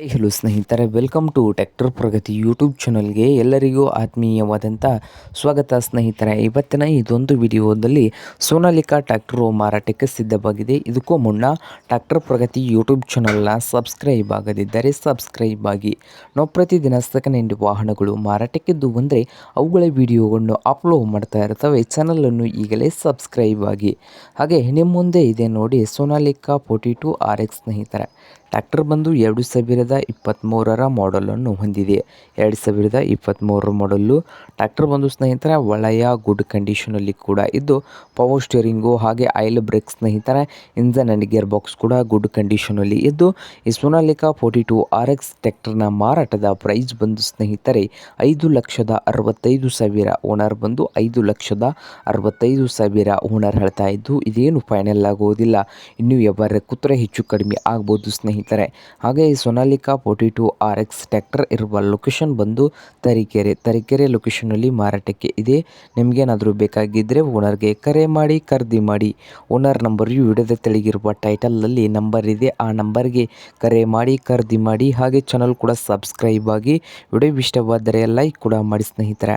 High hello ಸ್ನೇಹಿತರೆ welcome to tractor Pragati YouTube ಚಾನಲ್ಗೆ ಎಲ್ಲರಿಗೂ ಆತ್ಮೀಯವಾದಂಥ ಸ್ವಾಗತ ಸ್ನೇಹಿತರೆ. ಇವತ್ತಿನ ಇದೊಂದು ವಿಡಿಯೋದಲ್ಲಿ ಸೋನಾಲಿಕಾ ಟ್ಯಾಕ್ಟರು ಮಾರಾಟಕ್ಕೆ ಸಿದ್ಧವಾಗಿದೆ. ಇದಕ್ಕೂ ಮುನ್ನ ಟ್ಯಾಕ್ಟರ್ ಪ್ರಗತಿ ಯೂಟ್ಯೂಬ್ ಚಾನಲ್ನ ಸಬ್ಸ್ಕ್ರೈಬ್ ಆಗದಿದ್ದರೆ ಸಬ್ಸ್ಕ್ರೈಬ್ ಆಗಿ. ನಾವು ಪ್ರತಿದಿನ ಸೆಕೆಂಡ್ ಹ್ಯಾಂಡ್ ವಾಹನಗಳು ಮಾರಾಟಕ್ಕಿದ್ದು ಬಂದರೆ ಅವುಗಳ ವಿಡಿಯೋಗಳನ್ನು ಅಪ್ಲೋಡ್ ಮಾಡ್ತಾ ಇರ್ತವೆ. ಚಾನಲನ್ನು ಈಗಲೇ ಸಬ್ಸ್ಕ್ರೈಬ್ ಆಗಿ. ಹಾಗೆ ನಿಮ್ಮ ಮುಂದೆ ಇದೆ ನೋಡಿ Sonalika forty two R X ಸ್ನೇಹಿತರೆ. ಟ್ಯಾಕ್ಟರ್ ಬಂದು ಎರಡು ಸಾವಿರದ ಇಪ್ಪತ್ತ್ಮೂರರ ಮಾಡಲನ್ನು ಹೊಂದಿದೆ. ಎರಡು ಸಾವಿರದ ಇಪ್ಪತ್ತ್ಮೂರರ ಮಾಡಲ್ಲು ಟ್ರ್ಯಾಕ್ಟರ್ ಬಂದು ಸ್ನೇಹಿತರ, ಒಳ್ಳೆಯ ಗುಡ್ ಕಂಡೀಷನಲ್ಲಿ ಕೂಡ ಇದ್ದು ಪವರ್ ಸ್ಟೇರಿಂಗು ಹಾಗೆ ಆಯಿಲ್ ಬ್ರೇಕ್ ಸ್ನೇಹಿತರ ಇಂಜನ್ ಆ್ಯಂಡ್ ಗಿಯರ್ ಬಾಕ್ಸ್ ಕೂಡ ಗುಡ್ ಕಂಡೀಷನಲ್ಲಿ ಇದ್ದು, ಈ Sonalika forty two R X ಟ್ರ್ಯಾಕ್ಟರ್ನ ಮಾರಾಟದ ಪ್ರೈಸ್ ಬಂದು ಸ್ನೇಹಿತರೆ, ಐದು ಲಕ್ಷದ ಅರವತ್ತೈದು ಸಾವಿರ ಓನರ್ ಬಂದು ಐದು ಲಕ್ಷದ ಅರವತ್ತೈದು ಸಾವಿರ ಓನರ್ ಹೇಳ್ತಾ ಇದ್ದು, ಇದೇನು ಫೈನಲ್ ಆಗುವುದಿಲ್ಲ ಇನ್ನೂ ಎವರ ಕೂತ್ರೆ ಹೆಚ್ಚು ಕಡಿಮೆ ಆಗ್ಬೋದು ಸ್ನೇಹಿತರೆ. ಹಾಗೆ ಈ Sonalika forty two R X tractor ಇರುವ ಲೊಕೇಶನ್ ಬಂದು ತರೀಕೆರೆ. ತರೀಕೆರೆ ಲೊಕೇಶನಲ್ಲಿ ಮಾರಾಟಕ್ಕೆ ಇದೆ. ನಿಮಗೇನಾದರೂ ಬೇಕಾಗಿದ್ದರೆ ಓನರ್ಗೆ ಕರೆ ಮಾಡಿ, ಖರೀದಿ ಮಾಡಿ. ಓನರ್ ನಂಬರ್ ವಿಡಿಯೋದ ತೆಳಗಿರುವ ಟೈಟಲಲ್ಲಿ ನಂಬರ್ ಇದೆ. ಆ ನಂಬರ್ಗೆ ಕರೆ ಮಾಡಿ, ಖರೀದಿ ಮಾಡಿ ಹಾಗೆ ಚಾನಲ್ ಕೂಡ ಸಬ್ಸ್ಕ್ರೈಬ್ ಆಗಿ ವಿಡಿಯೋ ಇಷ್ಟವಾದರೆ ಲೈಕ್ ಕೂಡ ಮಾಡಿ ಸ್ನೇಹಿತರೆ.